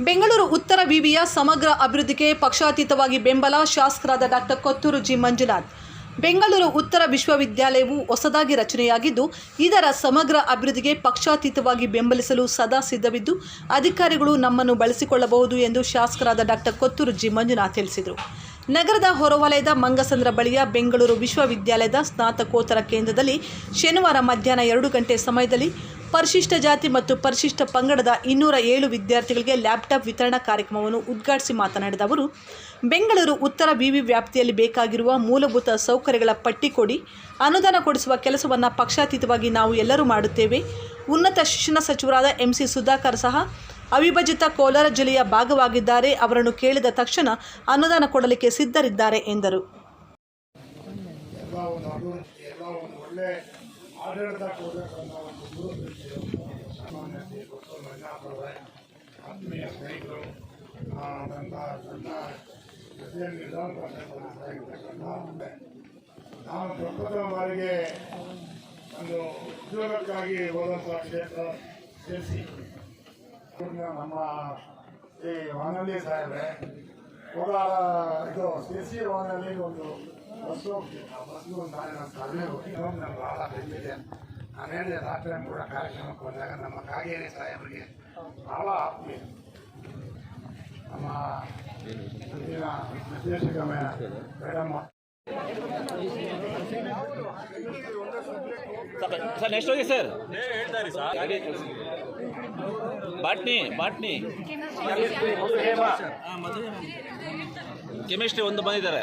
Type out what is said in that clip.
ಬೆಂಗಳೂರು ಉತ್ತರ ವಿವಿಯ ಸಮಗ್ರ ಅಭಿವೃದ್ಧಿಗೆ ಪಕ್ಷಾತೀತವಾಗಿ ಬೆಂಬಲ ಶಾಸಕರಾದ ಡಾಕ್ಟರ್ ಕೊತ್ತೂರು ಜಿ. ಮಂಜುನಾಥ್. ಬೆಂಗಳೂರು ಉತ್ತರ ವಿಶ್ವವಿದ್ಯಾಲಯವು ಹೊಸದಾಗಿ ರಚನೆಯಾಗಿದ್ದು, ಇದರ ಸಮಗ್ರ ಅಭಿವೃದ್ಧಿಗೆ ಪಕ್ಷಾತೀತವಾಗಿ ಬೆಂಬಲಿಸಲು ಸದಾ ಸಿದ್ಧವಿದ್ದು, ಅಧಿಕಾರಿಗಳು ನಮ್ಮನ್ನು ಬಳಸಿಕೊಳ್ಳಬಹುದು ಎಂದು ಶಾಸಕರಾದ ಡಾಕ್ಟರ್ ಕೊತ್ತೂರು ಜಿ. ಮಂಜುನಾಥ್ ತಿಳಿಸಿದರು. ನಗರದ ಹೊರವಲಯದ ಮಂಗಸಂದ್ರ ಬಳಿಯ ಬೆಂಗಳೂರು ವಿಶ್ವವಿದ್ಯಾಲಯದ ಸ್ನಾತಕೋತ್ತರ ಕೇಂದ್ರದಲ್ಲಿ ಶನಿವಾರ ಮಧ್ಯಾಹ್ನ ಎರಡು ಗಂಟೆ ಸಮಯದಲ್ಲಿ ಪರಿಶಿಷ್ಟ ಜಾತಿ ಮತ್ತು ಪರಿಶಿಷ್ಟ ಪಂಗಡದ ಇನ್ನೂರ ಏಳು ವಿದ್ಯಾರ್ಥಿಗಳಿಗೆ ಲ್ಯಾಪ್ಟಾಪ್ ವಿತರಣಾ ಕಾರ್ಯಕ್ರಮವನ್ನು ಉದ್ಘಾಟಿಸಿ ಮಾತನಾಡಿದ ಅವರು, ಬೆಂಗಳೂರು ಉತ್ತರ ವಿವಿ ವ್ಯಾಪ್ತಿಯಲ್ಲಿ ಬೇಕಾಗಿರುವ ಮೂಲಭೂತ ಸೌಕರ್ಯಗಳ ಪಟ್ಟಿ ಕೊಡಿ, ಅನುದಾನ ಕೊಡಿಸುವ ಕೆಲಸವನ್ನು ಪಕ್ಷಾತೀತವಾಗಿ ನಾವು ಎಲ್ಲರೂ ಮಾಡುತ್ತೇವೆ. ಉನ್ನತ ಶಿಕ್ಷಣ ಸಚಿವರಾದ ಎಂ ಸಿ ಸುಧಾಕರ್ ಸಹ ಅವಿಭಜಿತ ಕೋಲಾರ ಜಿಲ್ಲೆಯ ಭಾಗವಾಗಿದ್ದಾರೆ. ಅವರನ್ನು ಕೇಳಿದ ತಕ್ಷಣ ಅನುದಾನ ಕೊಡಲಿಕ್ಕೆ ಸಿದ್ಧರಿದ್ದಾರೆ ಎಂದರು. ಒಳ್ಳೆ ಆಡಳಿತ ಕೊಡಬೇಕು ಅನ್ನೋ ಒಂದು ಶ್ರೀ ಮಂಜಾಪುರ ಆತ್ಮೀಯ ಸ್ನೇಹಿತರು ನನ್ನ ನನ್ನ ಜೊತೆಯಲ್ಲಿ ನಾನು ಪ್ರಪ್ರಥಮ ಬಾರಿಗೆ ಒಂದು ಉದ್ಯೋಗಕ್ಕಾಗಿ ಹೋದಂಥ ಕ್ಷೇತ್ರ ಸೇರಿಸಿ. ನಮ್ಮ ಈ ವಾನಳ್ಳಿ ಸಾಹೇಬ್ರೆ ಕೋಲಾರ ಇದು ಸಿ ಸಿ ಬಸ್ಗೆ ಒಂದು ನಾನು ಭಾಳ ಬೆಂದಿದೆ ನಾನು ಹೇಳಿದೆ ರಾತ್ರಿ ಕೂಡ ಕಾರ್ಯಕ್ರಮಕ್ಕೆ ಬಂದಾಗ ನಮ್ಮ ಕಾಗೇರಿ ಸಾಹೇಬರಿಗೆ ಭಾಳ ಆತ್ಮೀಯ. ನಮ್ಮ ನಿರ್ದೇಶಕ ಮೇಡಮ್ ಸರ್ ನೆಕ್ಸ್ಟ್ ಹೋಗಿ ಸರ್. Botany botany. ಕೆಮಿಸ್ಟ್ರಿ ಒಂದು ಬಂದಿದ್ದಾರೆ.